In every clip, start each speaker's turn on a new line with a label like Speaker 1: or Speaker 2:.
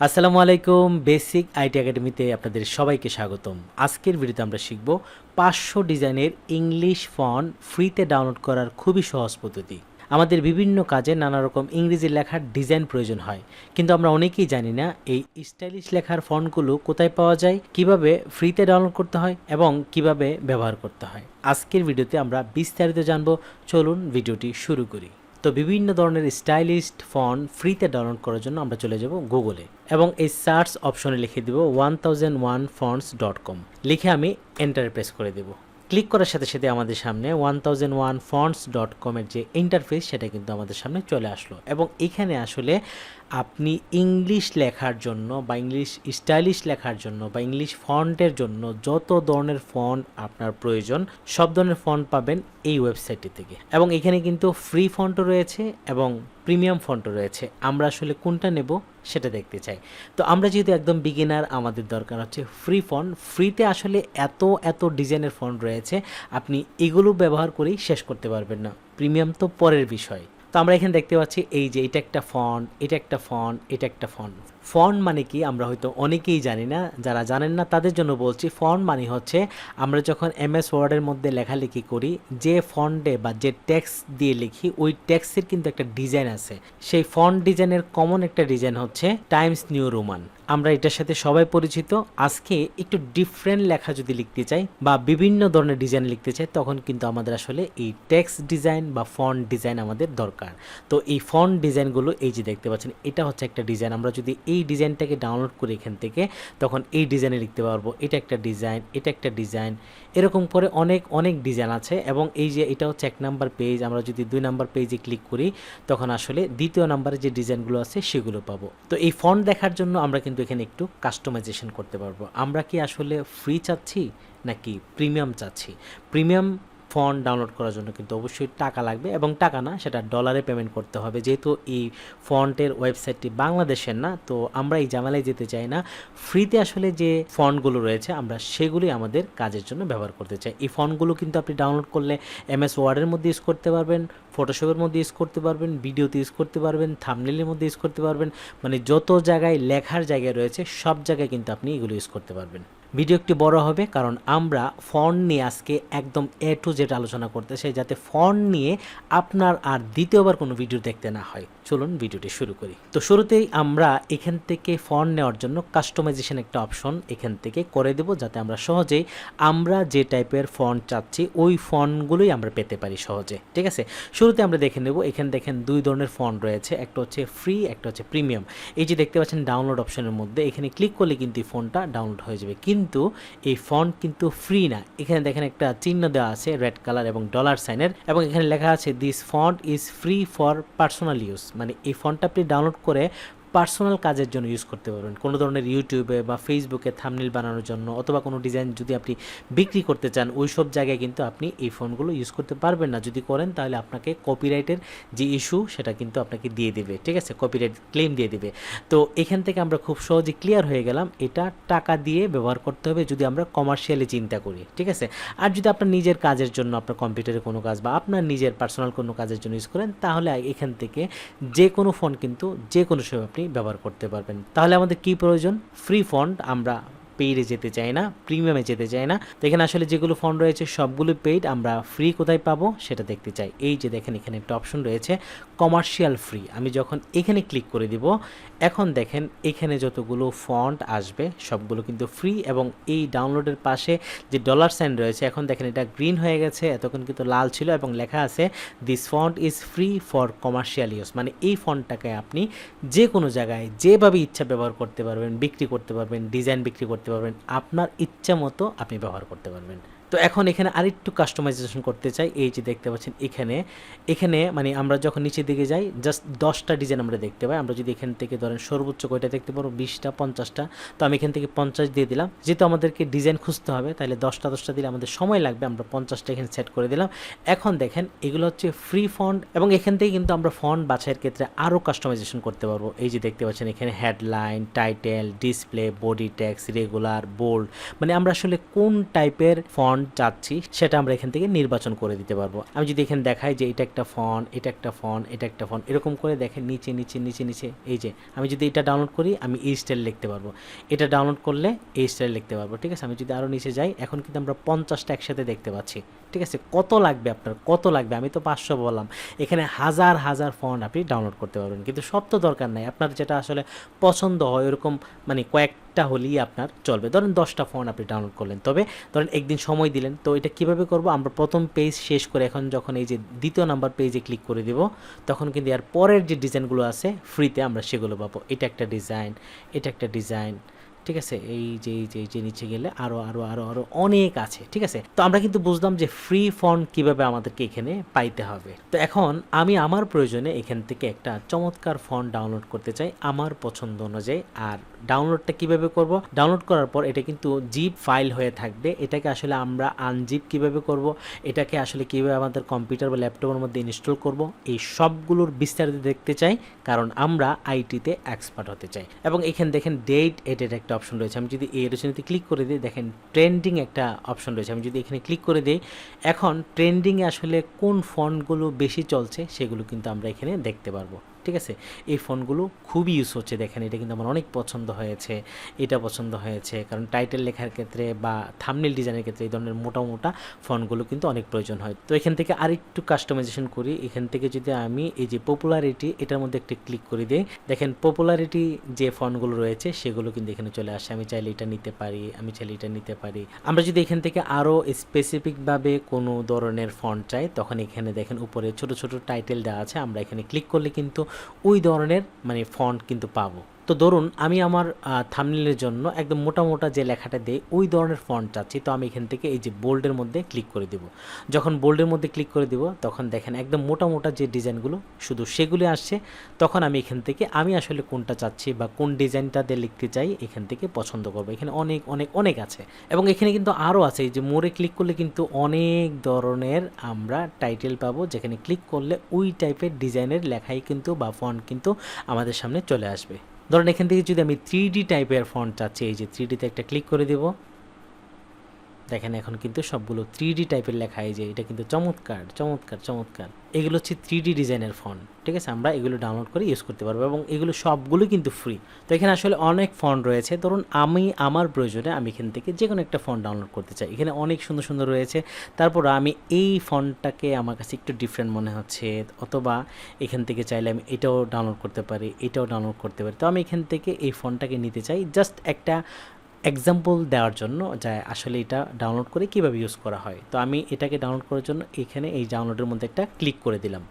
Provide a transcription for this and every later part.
Speaker 1: আসসালামু আলাইকুম basic IT একাডেমিতে আপনাদের সবাইকে স্বাগতম। আজকের ভিডিওতে আমরা শিখব পাঁচশো ডিজাইনের ইংলিশ ফন্ট ফ্রিতে ডাউনলোড করার খুবই সহজ পদ্ধতি। আমাদের বিভিন্ন কাজে নানা রকম ইংরেজি লেখার ডিজাইন প্রয়োজন হয়। কিন্তু আমরা অনেকেই জানি না এই স্টাইলিশ লেখার ফন্টগুলো কোথায় পাওয়া যায়, কীভাবে ফ্রিতে ডাউনলোড করতে হয় এবং কীভাবে ব্যবহার করতে হয়। আজকের ভিডিওতে আমরা বিস্তারিত জানব, চলুন ভিডিওটি শুরু করি। তো বিভিন্ন ধরনের স্টাইলিস্ট ফোন ফ্রিতে ডাউনলোড করার জন্য আমরা চলে যাব গুগলে এবং এই সার্চ অপশনে লিখে দিব one thousand one fonts dot com. লিখে আমি এন্টার প্রেস করে দেব। ক্লিক করার সাথে সাথে আমাদের সামনে one thousand one fonts dot কমের যে ইন্টারফেস সেটা কিন্তু আমাদের সামনে চলে আসলো। এবং এখানে আসলে আপনি ইংলিশ লেখার জন্য বা ইংলিশ স্টাইলিশ লেখার জন্য বা ইংলিশ ফন্টের জন্য যত ধরনের ফন্ট আপনার প্রয়োজন, সব ধরনের ফন্ট পাবেন এই ওয়েবসাইটটি থেকে। এবং এখানে কিন্তু ফ্রি ফন্টও রয়েছে এবং প্রিমিয়াম ফন্টও রয়েছে। আমরা আসলে কোনটা নেব? সেটা দেখতে চাই। তো আমরা যেহেতু একদম বিগিনার আমাদের দরকার হচ্ছে ফ্রি ফোন ফ্রিতে আসলে এত এত ডিজাইনের ফোন রয়েছে, আপনি এগুলো ব্যবহার করেই শেষ করতে পারবেন না। প্রিমিয়াম তো পরের বিষয়। তো আমরা এখানে দেখতে পাচ্ছি, এই যে এটা একটা ফন্ট এটা একটা ফন্ট এটা একটা ফন্ট ফন্ট মানে কি আমরা হয়তো অনেকেই জানি না, যারা জানেন না তাদের জন্য বলছি ফন্ট মানে হচ্ছে আমরা যখন এম এস ওয়ার্ডের মধ্যে লেখালেখি করি, যে ফন্ডে বা যে ট্যাক্স দিয়ে লিখি, ওই ট্যাক্সের কিন্তু একটা ডিজাইন আছে। সেই ফন্ট ডিজাইনের কমন একটা ডিজাইন হচ্ছে টাইমস নিউ রোমান। আমরা এটার সাথে সবাই পরিচিত। আজকে একটু ডিফারেন্ট লেখা যদি লিখতে চাই বা বিভিন্ন ধরনের ডিজাইন লিখতে চাই, তখন কিন্তু আমাদের আসলে এই টেক্সট ডিজাইন বা ফন্ট ডিজাইন আমাদের দরকার। তো এই ফন্ট ডিজাইনগুলো এই যে দেখতে পাচ্ছেন, এটা হচ্ছে একটা ডিজাইন। আমরা যদি এই ডিজাইনটাকে ডাউনলোড করে এখান থেকে তখন এই ডিজাইনে লিখতে পারব, এটা একটা ডিজাইন, এটা একটা ডিজাইন, এরকম করে অনেক অনেক ডিজাইন আছে এবং এই যে এটা হচ্ছে এক নাম্বার পেজ আমরা যদি দুই নাম্বার পেজে ক্লিক করি, তখন আসলে দ্বিতীয় নাম্বারে যে ডিজাইনগুলো আছে সেগুলো পাবো। তো এই ফন্ট দেখার জন্য আমরা কিন্তু এখানে একটু কাস্টমাইজেশন করতে পারব। আমরা কি আসলে ফ্রি চাচ্ছি নাকি প্রিমিয়াম চাচ্ছি? প্রিমিয়াম ফন্ট ডাউনলোড করার জন্য কিন্তু অবশ্যই টাকা লাগবে এবং টাকা না, সেটা ডলারে পেমেন্ট করতে হবে। যেহেতু এই ফন্টের ওয়েবসাইটটি বাংলাদেশের না, তো আমরা এই জামালায় যেতে চাই না। ফ্রিতে আসলে যে ফন্টগুলো রয়েছে, আমরা সেগুলি আমাদের কাজের জন্য ব্যবহার করতে চাই। এই ফন্টগুলো কিন্তু আপনি ডাউনলোড করলে এম এস ওয়ার্ডের মধ্যে ইউজ করতে পারবেন ফটোশপের মধ্যে ইউজ করতে পারবেন ভিডিওতে ইউজ করতে পারবেন থামনেলের মধ্যে ইউজ করতে পারবেন। মানে যত জায়গায় লেখার জায়গায় রয়েছে, সব জায়গায় কিন্তু আপনি এগুলো ইউজ করতে পারবেন। ভিডিও বড় হবে, কারণ আমরা ফন্ট নিয়ে আজকে একদম এ টু জেড আলোচনা করতে চাই, যাতে ফন্ট নিয়ে আপনার আর দ্বিতীয়বার কোনো ভিডিও দেখতে না হয়। চলুন ভিডিওটি শুরু করি। তো শুরুতেই আমরা এখান থেকে ফন্ট নেওয়ার জন্য কাস্টমাইজেশন একটা অপশন এখান থেকে করে দেব, যাতে আমরা সহজেই আমরা যে টাইপের ফন্ট চাচ্ছি, ওই ফন্টগুলোই আমরা পেতে পারি সহজে। ঠিক আছে? শুরুতে আমরা দেখে নেব, এখানে দেখেন দুই ধরনের ফন্ট রয়েছে, একটা হচ্ছে ফ্রি একটা হচ্ছে প্রিমিয়াম এই যে দেখতে পাচ্ছেন ডাউনলোড অপশনের মধ্যে, এখানে ক্লিক করলে কিন্তু ফোনটা ডাউনলোড হয়ে যাবে। কিন্তু এই ফন্ট কিন্তু ফ্রি না। এখানে দেখেন একটা চিহ্ন দেওয়া আছে রেড কালার এবং ডলার সাইনের এবং এখানে লেখা আছে this font is free for personal use মানে এই ফন্টটা আপনি ডাউনলোড করে পার্সোনাল কাজের জন্য ইউজ করতে পারবেন। কোনো ধরনের ইউটিউবে বা ফেসবুকে থামনিল বানানোর জন্য অথবা কোনো ডিজাইন যদি আপনি বিক্রি করতে চান ওই সব জায়গায় কিন্তু আপনি এই ফোনগুলো ইউজ করতে পারবেন না। যদি করেন তাহলে আপনাকে কপিরাইটের যে ইস্যু সেটা কিন্তু আপনাকে দিয়ে দেবে, ঠিক আছে? কপিরাইট ক্লেম দিয়ে দেবে। তো এখান থেকে আমরা খুব সহজে ক্লিয়ার হয়ে গেলাম, এটা টাকা দিয়ে ব্যবহার করতে হবে যদি আমরা কমার্শিয়ালি চিন্তা করি, ঠিক আছে? আর যদি আপনার নিজের কাজের জন্য আপনার কম্পিউটারে কোনো কাজ বা আপনার নিজের পার্সোনাল কোনো কাজের জন্য ইউজ করেন, তাহলে এখান থেকে যে কোনো ফোন কিন্তু যে কোনো সময় ব্যবহার করতে পারবেন। তাহলে আমাদের কি প্রয়োজন? ফ্রি ফন্ড আমরা পেইডে যেতে চাই না প্রিমিয়ামে যেতে চাই না। তো এখানে আসলে যেগুলো ফন্ড রয়েছে, সবগুলো পেইড আমরা ফ্রি কোথায় পাবো সেটা দেখতে চাই। এই যে দেখেন এখানে একটা অপশন রয়েছে কমার্শিয়াল ফ্রি আমি যখন এখানে ক্লিক করে দিব, এখন দেখেন এখানে যতগুলো ফন্ট আসবে, সবগুলো কিন্তু ফ্রি এবং এই ডাউনলোডের পাশে যে ডলার সাইন রয়েছে, এখন দেখেন এটা গ্রিন হয়ে গেছে, এতক্ষণ কিন্তু লাল ছিল এবং লেখা আছে this font is free for commercial use মানে এই ফন্টটাকে আপনি যে কোনো জায়গায় যেভাবে ইচ্ছা ব্যবহার করতে পারবেন, বিক্রি করতে পারবেন ডিজাইন বিক্রি করতে পারবেন। আপনার ইচ্ছা মতো আপনি ব্যবহার করতে পারবেন। তো এখন এখানে আরেকটু কাস্টমাইজেশন করতে চাই। এই যে দেখতে পাচ্ছেন এখানে এখানে মানে আমরা যখন নিচের দিকে যাই জাস্ট দশটা ডিজাইন আমরা দেখতে পাই। আমরা যদি এখান থেকে ধরেন সর্বোচ্চ কয়টা দেখতে পারব? বিশটা, পঞ্চাশটা। তো আমি এখান থেকে পঞ্চাশ দিয়ে দিলাম। যেহেতু আমাদেরকে ডিজাইন খুঁজতে হবে, তাহলে দশটা দশটা দিলে আমাদের সময় লাগবে। আমরা পঞ্চাশটা এখানে সেট করে দিলাম। এখন দেখেন এগুলো হচ্ছে ফ্রি ফন্ড এবং এখান থেকে কিন্তু আমরা ফন্ড বাছাইয়ের ক্ষেত্রে আরও কাস্টমাইজেশন করতে পারব। এই যে দেখতে পাচ্ছেন এখানে headline title display body text regular bold মানে আমরা আসলে কোন টাইপের ফন্ট ফন্ট চাচ্ছি, সেটা আমরা এখান থেকে নির্বাচন করে দিতে পারব। আমি যদি এখানে দেখাই যে এটা একটা ফন্ট এটা একটা ফন্ট এটা একটা ফন্ট এরকম করে দেখেন নিচে নিচে নিচে নিচে, এই যে, আমি যদি এটা ডাউনলোড করি, আমি এই স্টাইল লিখতে পারব। এটা ডাউনলোড করলে এই স্টাইল লিখতে পারব, ঠিক আছে? আমি যদি আরও নিচে যাই, এখন কিন্তু আমরা পঞ্চাশটা একসাথে দেখতে পাচ্ছি, ঠিক আছে? কত লাগবে আপনার? কত লাগবে? আমি তো পাঁচশো বললাম। এখানে হাজার হাজার ফন্ট আপনি ডাউনলোড করতে পারবেন। কিন্তু সব তো দরকার নাই। আপনার যেটা আসলে পছন্দ হয়, ওরকম মানে কয়েকটা হলেই আপনার চলবে। ধরেন দশটা ফোন আপনি ডাউনলোড করলেন, তবে ধরেন একদিন সময় দিলেন, তো এটা কীভাবে করব? আমরা প্রথম পেজ শেষ করে এখন যখন এই যে দ্বিতীয় নাম্বার পেজে ক্লিক করে দিব, তখন কিন্তু এর পরের যে ডিজাইনগুলো আছে ফ্রিতে আমরা সেগুলো পাবো। এটা একটা ডিজাইন এটা একটা ডিজাইন ঠিক আছে? এই যে এই যে যে নিচে গেলে আরও আরও আরও আরও অনেক আছে, ঠিক আছে? তো আমরা কিন্তু বুঝলাম যে ফ্রি ফন্ট কীভাবে আমাদেরকে এখানে পাইতে হবে। তো এখন আমি আমার প্রয়োজনে এখান থেকে একটা চমৎকার ফন্ট ডাউনলোড করতে চাই, আমার পছন্দ অনুযায়ী। আর ডাউনলোডটা কীভাবে করব? ডাউনলোড করার পর এটা কিন্তু জিপ ফাইল হয়ে থাকবে। এটাকে আসলে আমরা আনজিপ কীভাবে করব? এটাকে আসলে কীভাবে আমাদের কম্পিউটার বা ল্যাপটপের মধ্যে ইনস্টল করব? এই সবগুলোর বিস্তারিত দেখতে চাই, কারণ আমরা আইটিতে এক্সপার্ট হতে চাই। এবং এখানে দেখেন ডেট এডের একটা অপশন রয়েছে। আমি যদি এই রচনাতে ক্লিক করে দিই, দেখেন ট্রেন্ডিং একটা অপশন রয়েছে। আমি যদি এখানে ক্লিক করে দিই, এখন ট্রেন্ডিংয়ে আসলে কোন ফন্টগুলো বেশি চলছে, সেগুলো কিন্তু আমরা এখানে দেখতে পারব। ঠিক আছে? এই ফোনগুলো খুবই ইউজ হচ্ছে দেখেন, এটা কিন্তু আমার অনেক পছন্দ হয়েছে, এটা পছন্দ হয়েছে। কারণ টাইটেল লেখার ক্ষেত্রে বা থামনেল ডিজাইনের ক্ষেত্রে এই ধরনের মোটা মোটা ফোনগুলো কিন্তু অনেক প্রয়োজন হয়। তো এখান থেকে আরেকটু কাস্টমাইজেশন করি। এখান থেকে যদি আমি এই যে পপুলারিটি এটার মধ্যে একটি ক্লিক করে দিই। দেখেন পপুলারিটি যে ফোনগুলো রয়েছে, সেগুলো কিন্তু এখানে চলে আসে। আমি চাইলে এটা নিতে পারি, আমি চাইলে এটা নিতে পারি। আমরা যদি এখান থেকে আরও স্পেসিফিকভাবে কোনো ধরনের ফন্ট চাই, তখন এখানে দেখেন উপরে ছোট ছোট টাইটেল দেওয়া আছে। আমরা এখানে ক্লিক করলে কিন্তু ওই ধরনের মানে ফন্ট কিন্তু পাবো। তো ধরুন, আমি আমার থামনিলের জন্য একদম মোটা মোটা যে লেখাটা দেয় ওই ধরনের ফন্ট চাচ্ছি। তো আমি এখান থেকে এই যে বোল্ডের মধ্যে ক্লিক করে দেব। যখন বোল্ডের মধ্যে ক্লিক করে দেব, তখন দেখেন একদম মোটা মোটা যে ডিজাইনগুলো, শুধু সেগুলি আসছে। তখন আমি এখান থেকে, আমি আসলে কোনটা চাচ্ছি বা কোন ডিজাইনটা দিয়ে লিখতে চাই, এখান থেকে পছন্দ করব। এখানে অনেক অনেক অনেক আছে। এবং এখানে কিন্তু আরও আছে, এই যে মোড়ে ক্লিক করলে কিন্তু অনেক ধরনের আমরা টাইটেল পাবো, যেখানে ক্লিক করলে ওই টাইপের ডিজাইনের লেখাই কিন্তু বা ফন্ট কিন্তু আমাদের সামনে চলে আসবে। ধরুন এখান থেকে যদি আমি থ্রি ডি টাইপের ফন্ট চাচ্ছি এই যে থ্রি ডিতে একটা ক্লিক করে দেব দেখেন এখন কিন্তু সবগুলো থ্রি টাইপের লেখা, এই যে এটা কিন্তু চমৎকার চমৎকার চমৎকার। এগুলো হচ্ছে থ্রি ডিজাইনের ফোন ঠিক আছে? আমরা এগুলো ডাউনলোড করে ইউজ করতে পারব এবং এগুলো সবগুলো কিন্তু ফ্রি তো এখানে আসলে অনেক ফোন রয়েছে। ধরুন আমি, আমার প্রয়োজনে আমি এখান থেকে যে কোনো একটা ফোন ডাউনলোড করতে চাই। এখানে অনেক সুন্দর সুন্দর রয়েছে। তারপর আমি এই ফোনটাকে আমার কাছে একটু ডিফারেন্ট মনে হচ্ছে, অথবা এখান থেকে চাইলে আমি এটাও ডাউনলোড করতে পারি, এটাও ডাউনলোড করতে পারি। তো আমি এখান থেকে এই ফোনটাকে নিতে চাই। জাস্ট একটা এক্সাম্পল দেওয়ার জন্য যা আসলে এটা ডাউনলোড করে কীভাবে ইউজ করা হয়। তো আমি এটাকে ডাউনলোড করার জন্য এখানে এই ডাউনলোডের মধ্যে একটা ক্লিক করে দিলাম।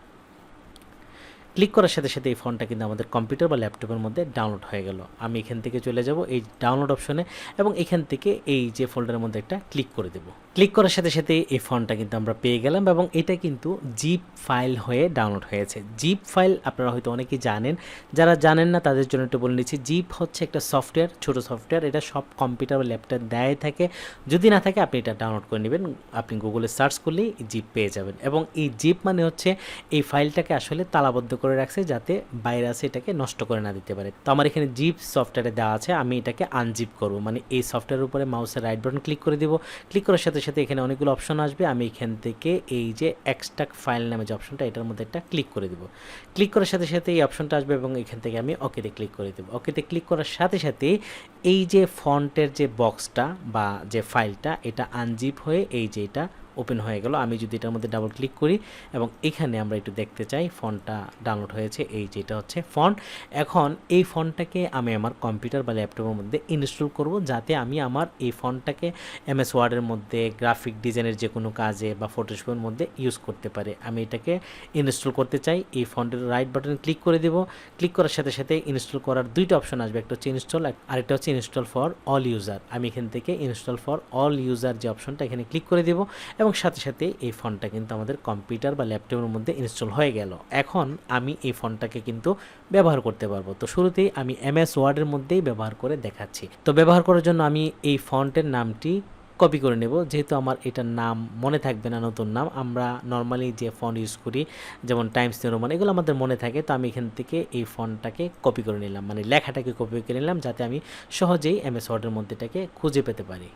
Speaker 1: ক্লিক করার সাথে সাথে এই ফোনটা কিন্তু আমাদের কম্পিউটার বা ল্যাপটপের মধ্যে ডাউনলোড হয়ে গেল। আমি এখান থেকে চলে যাব এই ডাউনলোড অপশনে এবং এখান থেকে এই যে ফোল্ডারের মধ্যে একটা ক্লিক করে দেবো। ক্লিক করার সাথে সাথে এই ফোনটা কিন্তু আমরা পেয়ে গেলাম এবং এটা কিন্তু জিপ ফাইল হয়ে ডাউনলোড হয়েছে। জিপ ফাইল আপনারা হয়তো অনেকেই জানেন। যারা জানেন না, তাদের জন্য একটু বলে নিচ্ছি, জিপ হচ্ছে একটা সফটওয়্যার, ছোট সফটওয়্যার। এটা সব কম্পিউটার বা ল্যাপটপ দেয় থাকে। যদি না থাকে, আপনি এটা ডাউনলোড করে নেবেন। আপনি গুগলে সার্চ করলেই জিপ পেয়ে যাবেন। এবং এই জিপ মানে হচ্ছে এই ফাইলটাকে আসলে তালাবদ্ধ করে রাখছে যাতে ভাইরাস এটাকে নষ্ট করে না দিতে পারে। তো আমার এখানে জিপ সফটওয়্যারে দেওয়া আছে, আমি এটাকে আনজিপ করব। মানে এই সফটওয়্যারের উপরে মাউসের রাইট বাটন ক্লিক করে দিব। ক্লিক করার সাথে সাথে এখানে অনেকগুলো অপশন আসবে। আমি এখান থেকে এই যে এক্সট্রাক ফাইল নামে যে অপশনটা এটার মধ্যে একটা ক্লিক করে দিব। ক্লিক করার সাথে সাথে এই অপশনটা আসবে এবং এখান থেকে আমি ওকেতে ক্লিক করে দেবো। ওকেতে ক্লিক করার সাথে সাথে এই যে ফন্টের যে বক্সটা বা যে ফাইলটা এটা আনজিপ হয়ে এই যে এটা ওপেন হয়ে গেল। আমি যদি এটার মধ্যে ডাবল ক্লিক করি এবং এখানে আমরা একটু দেখতে চাই ফন্টটা ডাউনলোড হয়েছে। এই যেটা হচ্ছে ফন্ট এখন এই ফন্টটাকে আমি আমার কম্পিউটার বা ল্যাপটপের মধ্যে ইনস্টল করব যাতে আমি আমার এই ফন্টটাকে এম এস ওয়ার্ডের মধ্যে গ্রাফিক ডিজাইনের যে কোনো কাজে বা ফটোশপের মধ্যে ইউজ করতে পারে। আমি এটাকে ইনস্টল করতে চাই। এই ফন্টের রাইট বাটনে ক্লিক করে দেব। ক্লিক করার সাথে সাথে ইনস্টল করার দুইটা অপশন আসবে। একটা হচ্ছে ইনস্টল আরেকটা হচ্ছে ইনস্টল ফর অল ইউজার আমি এখান থেকে ইনস্টল ফর অল ইউজার যে অপশনটা এখানে ক্লিক করে দেবো এবং এবং সাথে সাথে এই ফোনটা কিন্তু আমাদের কম্পিউটার বা ল্যাপটপের মধ্যে ইনস্টল হয়ে গেল। এখন আমি এই ফোনটাকে কিন্তু ব্যবহার করতে পারব। তো শুরুতেই আমি এম এস ওয়ার্ডের মধ্যেই ব্যবহার করে দেখাচ্ছি। তো ব্যবহার করার জন্য আমি এই ফন্টের নামটি কপি করে নেব। যেহেতু আমার এটার নাম মনে থাকবে না, নতুন নাম, আমরা নর্মালি যে ফন্ট ইউজ করি, যেমন টাইমস নিউ রোমান এগুলো আমাদের মনে থাকে। তো আমি এখান থেকে এই ফন্টটাকে কপি করে নিলাম। মানে লেখাটাকে কপি করে নিলাম যাতে আমি সহজেই এম এস ওয়ার্ডের মধ্যে এটাকে খুঁজে পেতে পারি।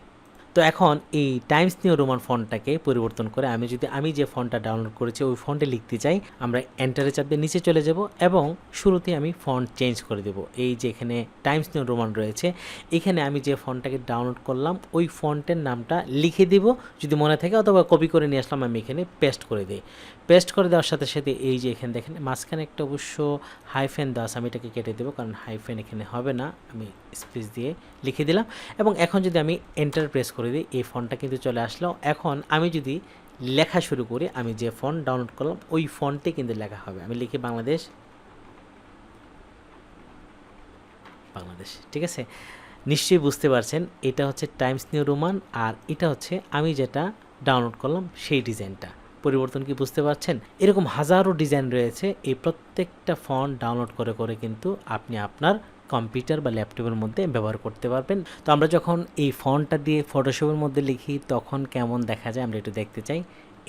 Speaker 1: তো এখন এই টাইমস নিউ রোমান ফন্টটাকে পরিবর্তন করে আমি যদি, আমি যে ফন্টটা ডাউনলোড করেছি, ওই ফন্টে লিখতে চাই, আমরা এন্টারে চাপ নিচে চলে যাব এবং শুরুতে আমি ফন্ট চেঞ্জ করে দেব। এই যে এখানে টাইমস নিউ রোমান রয়েছে, এখানে আমি যে ফন্টটাকে ডাউনলোড করলাম, ওই ফন্টের নামটা লিখে দিব। যদি মনে থাকে অথবা কপি করে নিয়ে আসলাম, আমি এখানে পেস্ট করে দিই। পেস্ট করে দেওয়ার সাথে সাথে এই যে এখানে দেখেন, মাঝখানে একটা অবশ্য হাইফেন দাস আমি এটাকে কেটে দেবো, কারণ হাইফেন এখানে হবে না। আমি স্পেস দিয়ে লিখে দিলাম এবং এখন যদি আমি এন্টার প্রেস করে দিই, এই ফন্টটা কিন্তু চলে আসলো। এখন আমি যদি লেখা শুরু করি, আমি যে ফন্ট ডাউনলোড করলাম, ওই ফন্টে কিন্তু লেখা হবে। আমি লিখি বাংলাদেশ। বাংলাদেশ, ঠিক আছে? নিশ্চয়ই বুঝতে পারছেন, এটা হচ্ছে টাইমস নিউ রোমান আর এটা হচ্ছে আমি যেটা ডাউনলোড করলাম, সেই ডিজাইনটা। পরিবর্তন কি বুঝতে পারছেন? এরকম হাজারো ডিজাইন রয়েছে, এই প্রত্যেকটা ফন্ট ডাউনলোড করে করে কিন্তু আপনি আপনার কম্পিউটার বা ল্যাপটপের মধ্যে ব্যবহার করতে পারবেন। তো আমরা যখন এই ফন্টটা দিয়ে ফটোশপের মধ্যে লিখি, তখন কেমন দেখা যায় আমরা একটু দেখতে চাই।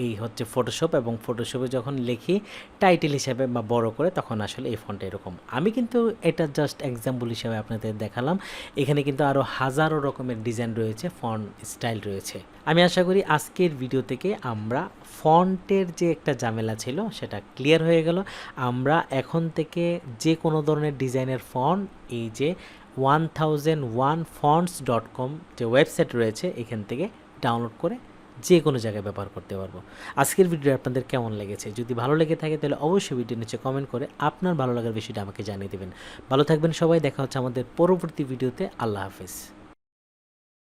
Speaker 1: এই হচ্ছে ফটোশপ এবং ফটোশপে যখন লিখি টাইটেল হিসাবে বা বড় করে তখন আসলে এই ফন্টটা এরকম। আমি কিন্তু এটা জাস্ট এক্সাম্পল হিসাবে আপনাদের দেখালাম। এখানে কিন্তু আরও হাজারো রকমের ডিজাইন রয়েছে ফন্ট স্টাইল রয়েছে। আমি আশা করি আজকের ভিডিও থেকে আমরা ফন্টের যে একটা ঝামেলা ছিল সেটা ক্লিয়ার হয়ে গেল। আমরা এখন থেকে যে কোনো ধরনের ডিজাইনের ফন্ট এই যে one thousand one fonts dot com যে ওয়েবসাইট রয়েছে, এখান থেকে ডাউনলোড করে যে কোনো জায়গায় ব্যবহার করতে পারব। আজকের ভিডিও আপনাদের কেমন লেগেছে? যদি ভালো লেগে থাকে তাহলে অবশ্যই ভিডিও নিচে কমেন্ট করে আপনার ভালো লাগার বিষয়টা আমাকে জানিয়ে দেবেন। ভালো থাকবেন সবাই, দেখা হচ্ছে আমাদের পরবর্তী ভিডিওতে আল্লাহ হাফিজ।